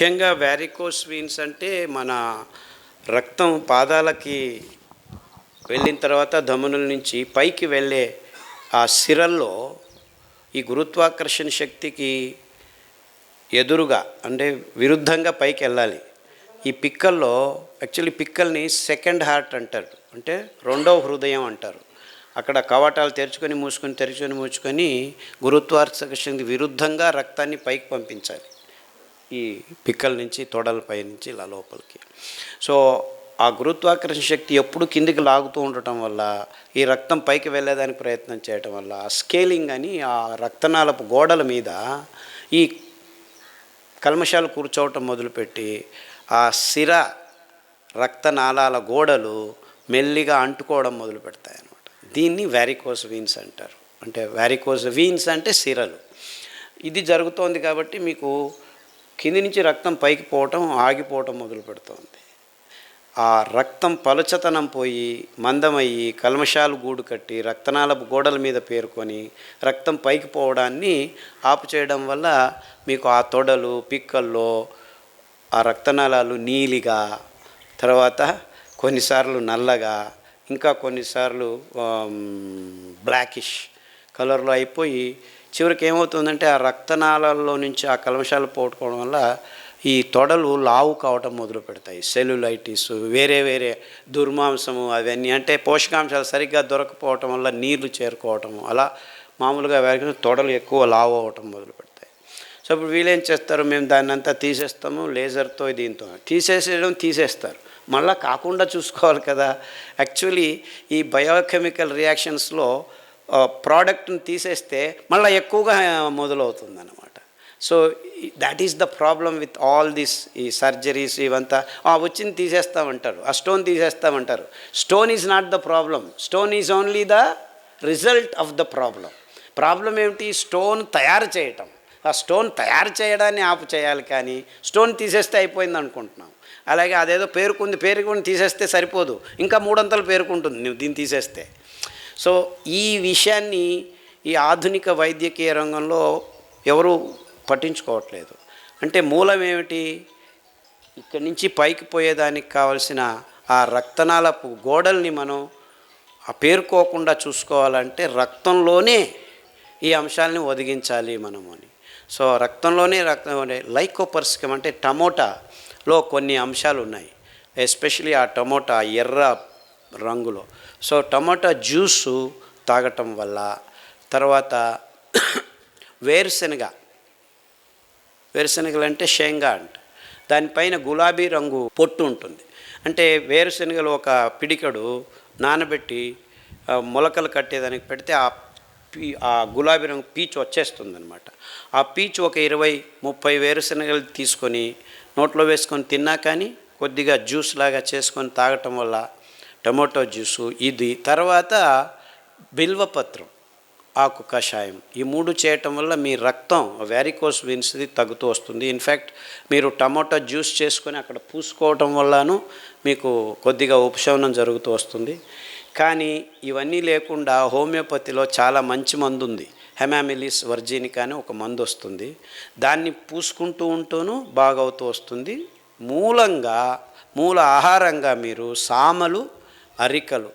ముఖ్యంగా varicose veins అంటే మన రక్తం పాదాలకి వెళ్ళిన తర్వాత ధమనుల నుంచి పైకి వెళ్ళే ఆ సిరల్లో ఈ గురుత్వాకర్షణ శక్తికి ఎదురుగా అంటే విరుద్ధంగా పైకి వెళ్ళాలి. ఈ పిక్కల్లో యాక్చువల్లీ పిక్కల్ని సెకండ్ హార్ట్ అంటారు. అంటే రెండవ హృదయం అంటారు. అక్కడ కవాటాలు తెరుచుకొని మూసుకొని తెరుచుకొని మూసుకొని గురుత్వాకర్షణకి విరుద్ధంగా రక్తాన్ని పైకి పంపించాలి. ఈ పిక్కల నుంచి తొడలపై నుంచి ఇలా లోపలికి. సో ఆ గురుత్వాకర్షణ శక్తి ఎప్పుడు కిందికి లాగుతూ ఉండటం వల్ల ఈ రక్తం పైకి వెళ్ళేదానికి ప్రయత్నం చేయటం వల్ల ఆ స్కేలింగ్ అని ఆ రక్తనాళపు గోడల మీద ఈ కల్మషాలు కూర్చోవటం మొదలుపెట్టి ఆ సిర రక్తనాళాల గోడలు మెల్లిగా అంటుకోవడం మొదలు పెడతాయి అన్నమాట దీన్ని వ్యారికోస్ వీన్స్ అంటారు. అంటే వ్యారికోస్ వీన్స్ అంటే సిరలు. ఇది జరుగుతోంది కాబట్టి మీకు కింది నుంచి రక్తం పైకి పోవటం ఆగిపోవటం మొదలు పెడుతోంది. ఆ రక్తం పలుచతనం పోయి మందమయ్యి కల్మషాలు గూడు కట్టి రక్తనాళపు గోడల మీద పేరుకొని రక్తం పైకి పోవడాన్ని ఆపు చేయడం వల్ల మీకు ఆ తొడలు పిక్కల్లో ఆ రక్తనాళాలు నీలిగా తర్వాత కొన్నిసార్లు నల్లగా ఇంకా కొన్నిసార్లు బ్లాకిష్ కలర్లో అయిపోయి చివరికి ఏమవుతుందంటే ఆ రక్తనాళాల్లో నుంచి ఆ కల్మషాలు పోగొట్టుకోవడం వల్ల ఈ తొడలు లావు కావటం మొదలు పెడతాయి. సెల్యులైటిస్ వేరే వేరే దుర్మాంసము అవన్నీ. అంటే పోషకాంశాలు సరిగ్గా దొరకపోవటం వల్ల నీళ్ళు చేరుకోవటము అలా మామూలుగా వేరే తొడలు ఎక్కువ లావు అవ్వటం మొదలు పెడతాయి. సో ఇప్పుడు వీళ్ళేం చేస్తారు? మేము దాన్ని అంతా తీసేస్తాము లేజర్తో దీంతో. తీసేసేయడం తీసేస్తారు. మళ్ళీ కాకుండా చూసుకోవాలి కదా. యాక్చువల్లీ ఈ బయోకెమికల్ రియాక్షన్స్లో ప్రోడక్ట్ని తీసేస్తే మళ్ళీ ఎక్కువగా మొదలవుతుంది అనమాట so that is the problem with all this ఈ సర్జరీస్ ఇవంతా. "ఆ, వచ్చింది తీసేస్తామంటారు ఆ stone తీసేస్తామంటారు. Stone is not the problem stone is only the result of the problem problem ఏమిటి? స్టోన్ తయారు చేయటం. ఆ స్టోన్ తయారు చేయడాన్ని ఆపు చేయాలి కానీ స్టోన్ తీసేస్తే అయిపోయింది అనుకుంటున్నాం. అలాగే అదేదో పేరుకుంది పేరుకుని తీసేస్తే సరిపోదు. ఇంకా మూడంతలు పేరుకుంటుంది నువ్వు దీన్ని తీసేస్తే. సో ఈ విషయాన్ని ఈ ఆధునిక వైద్యకీయ రంగంలో ఎవరు పట్టించుకోవట్లేదు. అంటే మూలం ఏమిటి ఇక్కడి నుంచి పైకి పోయేదానికి కావలసిన ఆ రక్తనాళపు గోడల్ని మనం ఆ పేరుకోకుండా చూసుకోవాలంటే రక్తంలోనే ఈ అంశాలని ఒదిగించాలి మనము అని. సో రక్తంలోనే రక్తం లైకోపర్సికం అంటే టమోటాలో కొన్ని అంశాలు ఉన్నాయి ఎస్పెషలీ ఆ టమోటా ఎర్ర రంగులో. సో టమాటా జ్యూసు తాగటం వల్ల తర్వాత వేరుశనగ. వేరుశనగలు అంటే షేంగా అంట. దానిపైన గులాబీ రంగు పొట్టు ఉంటుంది. అంటే వేరుశనగలు ఒక పిడికడు నానబెట్టి మొలకలు కట్టేదానికి పెడితే ఆ పీ ఆ గులాబీ రంగు పీచు వచ్చేస్తుందనమాట ఆ పీచు ఒక ఇరవై ముప్పై వేరుశనగలు తీసుకొని నోట్లో వేసుకొని తిన్నా కానీ కొద్దిగా జ్యూస్ లాగా చేసుకొని తాగటం వల్ల టమోటో జ్యూసు ఇది. తర్వాత బిల్వపత్రం ఆకు కషాయం. ఈ మూడు చేయటం వల్ల మీ రక్తం వ్యారికోస్ విన్స్ది తగ్గుతూ వస్తుంది. ఇన్ఫ్యాక్ట్ మీరు టమోటా జ్యూస్ చేసుకొని అక్కడ పూసుకోవటం వల్లను మీకు కొద్దిగా ఉపశమనం జరుగుతూ వస్తుంది. కానీ ఇవన్నీ లేకుండా హోమియోపతిలో చాలా మంచి మందు ఉంది హెమామిలిస్ వర్జీనికా అని ఒక మందు వస్తుంది. దాన్ని పూసుకుంటూ ఉంటూను బాగవుతూ వస్తుంది. మూలంగా మూల ఆహారంగా మీరు సామలు అరికలు.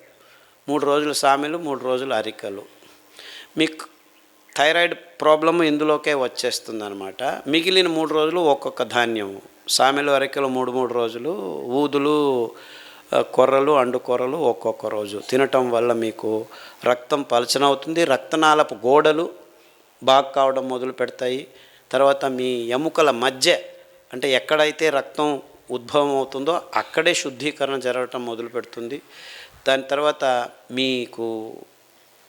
మూడు రోజులు సామెలు మూడు రోజులు అరికలు. మీకు థైరాయిడ్ ప్రాబ్లమ్ ఇందులోకే వచ్చేస్తుంది అనమాట మిగిలిన మూడు రోజులు ఒక్కొక్క ధాన్యము. సామెలు అరికలు మూడు మూడు రోజులు. ఊదులు కొర్రలు అండు కొర్రలు ఒక్కొక్క రోజు. తినటం వల్ల మీకు రక్తం పలచనవుతుంది. రక్తనాళపు గోడలు బాగు కావడం మొదలు పెడతాయి. తర్వాత మీ ఎముకల మధ్య అంటే ఎక్కడైతే రక్తం ఉద్భవం అవుతుందో అక్కడే శుద్ధీకరణ జరగటం మొదలు పెడుతుంది. దాని తర్వాత మీకు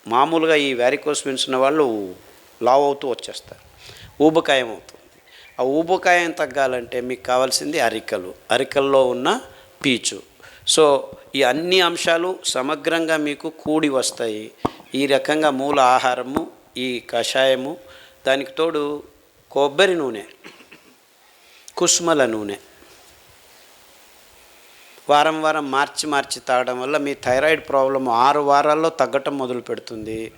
మామూలుగా ఈ వ్యారికోస్ విన్స్ ఉన్న వాళ్ళు లావ్ అవుతూ వచ్చేస్తారు. ఊబకాయం అవుతుంది. ఆ ఊబకాయం తగ్గాలంటే మీకు కావాల్సింది అరికలు. అరికల్లో ఉన్న పీచు. సో ఈ అన్ని అంశాలు సమగ్రంగా మీకు కూడి వస్తాయి. ఈ రకంగా మూల ఆహారము ఈ కషాయము దానికి తోడు కొబ్బరి నూనె కుస్మల నూనె. వారం వారం మార్చి మార్చి తాగడం వల్ల మీ థైరాయిడ్ ప్రాబ్లం ఆరు వారాల్లో తగ్గటం మొదలు పెడుతుంది.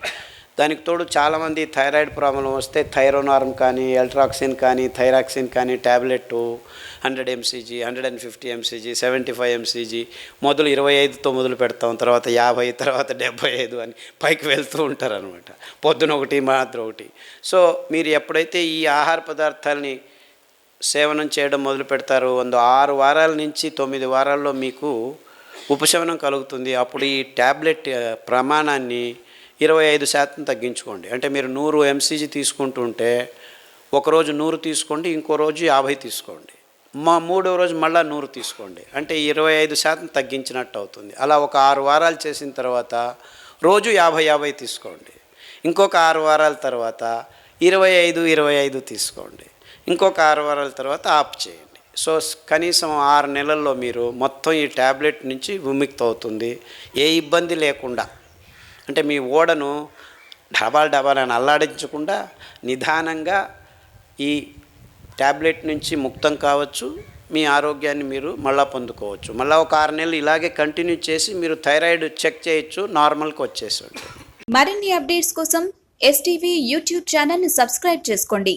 దానికి తోడు చాలామంది థైరాయిడ్ ప్రాబ్లం వస్తే థైరోనార్మ్ కానీ ఎల్ట్రాక్సిన్ కానీ థైరాక్సిన్ కానీ tablet hundred M C G hundred and fifty M C G seventy five M C G మొదలు ఇరవై ఐదుతో మొదలు పెడతాం. తర్వాత యాభై తర్వాత డెబ్బై ఐదు అని పైకి వెళ్తూ ఉంటారనమాట పొద్దున ఒకటి మాత్రం ఒకటి. సో మీరు ఎప్పుడైతే ఈ ఆహార పదార్థాలని సేవనం చేయడం మొదలు పెడతారు. వంద ఆరు వారాల నుంచి తొమ్మిది వారాల్లో మీకు ఉపశమనం కలుగుతుంది. అప్పుడు ఈ ట్యాబ్లెట్ ప్రమాణాన్ని ఇరవై ఐదు శాతం తగ్గించుకోండి. అంటే మీరు నూరు ఎంసీజీ తీసుకుంటుంటే ఒకరోజు నూరు తీసుకోండి ఇంకో రోజు యాభై తీసుకోండి. మా మూడో రోజు మళ్ళీ నూరు తీసుకోండి. అంటే ఇరవై ఐదు శాతం తగ్గించినట్టు అవుతుంది. అలా ఒక ఆరు వారాలు చేసిన తర్వాత రోజు యాభై యాభై తీసుకోండి. ఇంకొక ఆరు వారాల తర్వాత ఇరవై ఐదు ఇరవై ఐదు తీసుకోండి. ఇంకొక ఆరు వారాల తర్వాత ఆప్ చేయండి. సో కనీసం ఆరు నెలల్లో మీరు మొత్తం ఈ ట్యాబ్లెట్ నుంచి విముక్తి అవుతుంది ఏ ఇబ్బంది లేకుండా. అంటే మీ ఓడను డబాల్ డబాల్ అని అల్లాడించకుండా నిదానంగా ఈ ట్యాబ్లెట్ నుంచి ముక్తం కావచ్చు. మీ ఆరోగ్యాన్ని మీరు మళ్ళా పొందుకోవచ్చు. మళ్ళీ ఒక ఆరు నెలలు ఇలాగే కంటిన్యూ చేసి మీరు థైరాయిడ్ చెక్ చేయొచ్చు నార్మల్కి వచ్చేసి మరిన్ని అప్డేట్స్ కోసం ఎస్టీవీ యూట్యూబ్ ఛానల్ని సబ్స్క్రైబ్ చేసుకోండి.